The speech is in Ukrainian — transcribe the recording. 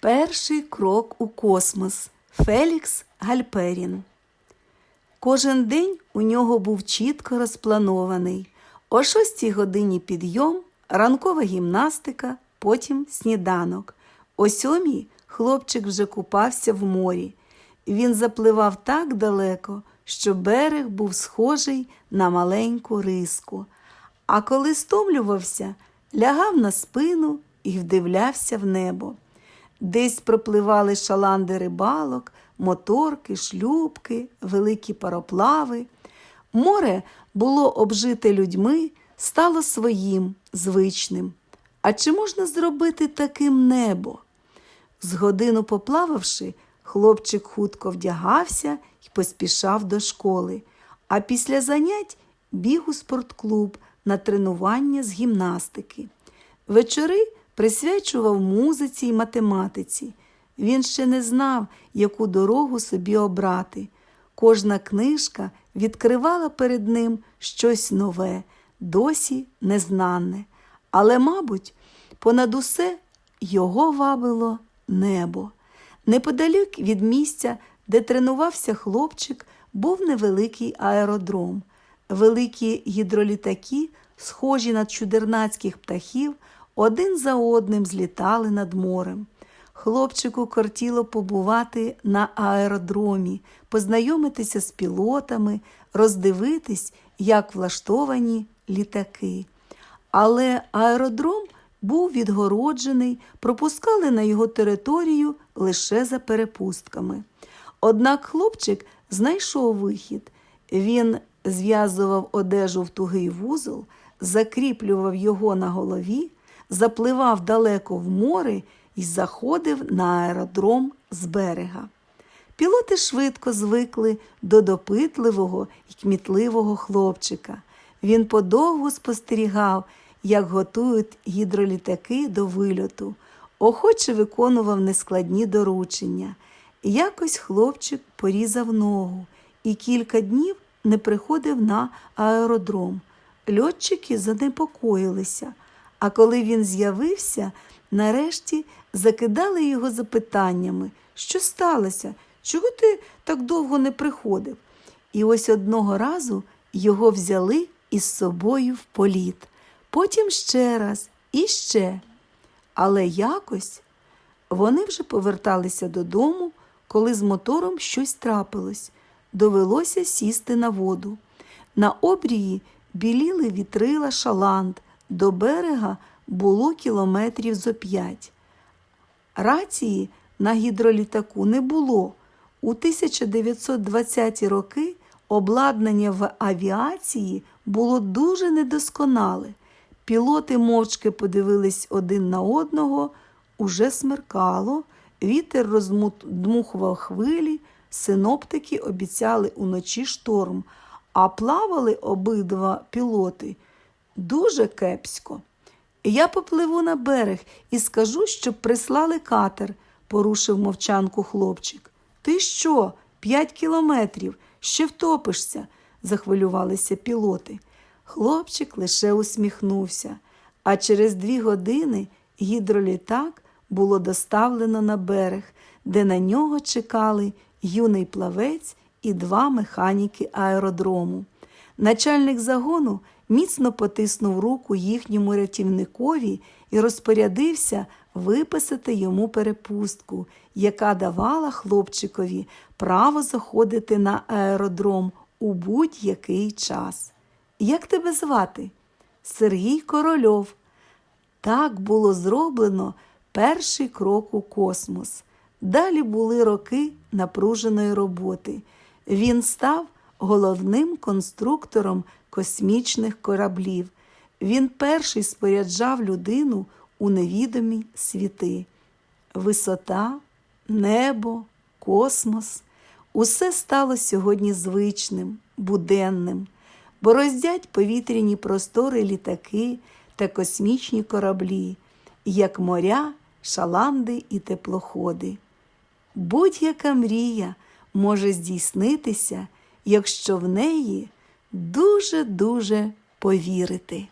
Перший крок у космос Фелікс Гальперін. Кожен день у нього був чітко розпланований. О шостій годині підйом, ранкова гімнастика, потім сніданок. О сьомій хлопчик вже купався в морі. Він запливав так далеко, що берег був схожий на маленьку риску. А коли стомлювався, лягав на спину і вдивлявся в небо. Десь пропливали шаланди рибалок, моторки, шлюбки, великі пароплави. Море було обжите людьми, стало своїм, звичним. А чи можна зробити таким небо? З годину поплававши, хлопчик хутко вдягався і поспішав до школи, а після занять біг у спортклуб на тренування з гімнастики. Вечори присвячував музиці й математиці. Він ще не знав, яку дорогу собі обрати. Кожна книжка відкривала перед ним щось нове, досі незнанне. Але, мабуть, понад усе його вабило небо. Неподалік від місця, де тренувався хлопчик, був невеликий аеродром. Великі гідролітаки, схожі на чудернацьких птахів, один за одним злітали над морем. Хлопчику кортіло побувати на аеродромі, познайомитися з пілотами, роздивитись, як влаштовані літаки. Але аеродром був відгороджений, пропускали на його територію лише за перепустками. Однак хлопчик знайшов вихід. Він зв'язував одежу в тугий вузол, закріплював його на голові, запливав далеко в море і заходив на аеродром з берега. Пілоти швидко звикли до допитливого і кмітливого хлопчика. Він подовго спостерігав, як готують гідролітаки до вильоту, охоче виконував нескладні доручення. Якось хлопчик порізав ногу і кілька днів не приходив на аеродром. Льотчики занепокоїлися, а коли він з'явився, нарешті закидали його запитаннями, що сталося, чого ти так довго не приходив? І ось одного разу його взяли із собою в політ, потім ще раз і ще. Але якось вони вже поверталися додому, коли з мотором щось трапилось. Довелося сісти на воду. На обрії біліли вітрила шаланд, до берега було кілометрів зо п'ять. Рації на гідролітаку не було. У 1920-ті роки обладнання в авіації було дуже недосконале. Пілоти мовчки подивились один на одного, уже смеркало, вітер роздмухував хвилі, синоптики обіцяли уночі шторм, а плавали обидва пілоти дуже кепсько. Я попливу на берег і скажу, щоб прислали катер, порушив мовчанку хлопчик. Ти що, п'ять кілометрів, ще втопишся, захвилювалися пілоти. Хлопчик лише усміхнувся, а через дві години гідролітак було доставлено на берег, де на нього чекали юний плавець і два механіки аеродрому. Начальник загону міцно потиснув руку їхньому рятівникові і розпорядився виписати йому перепустку, яка давала хлопчикові право заходити на аеродром у будь-який час. Як тебе звати? Сергій Корольов. Так було зроблено перший крок у космос. Далі були роки напруженої роботи. Він став головним конструктором космічних кораблів. Він перший споряджав людину у невідомі світи. Висота, небо, космос усе стало сьогодні звичним, буденним, бороздять повітряні простори літаки та космічні кораблі, як моря, шаланди і теплоходи. Будь-яка мрія може здійснитися, якщо в неї дуже-дуже повірити.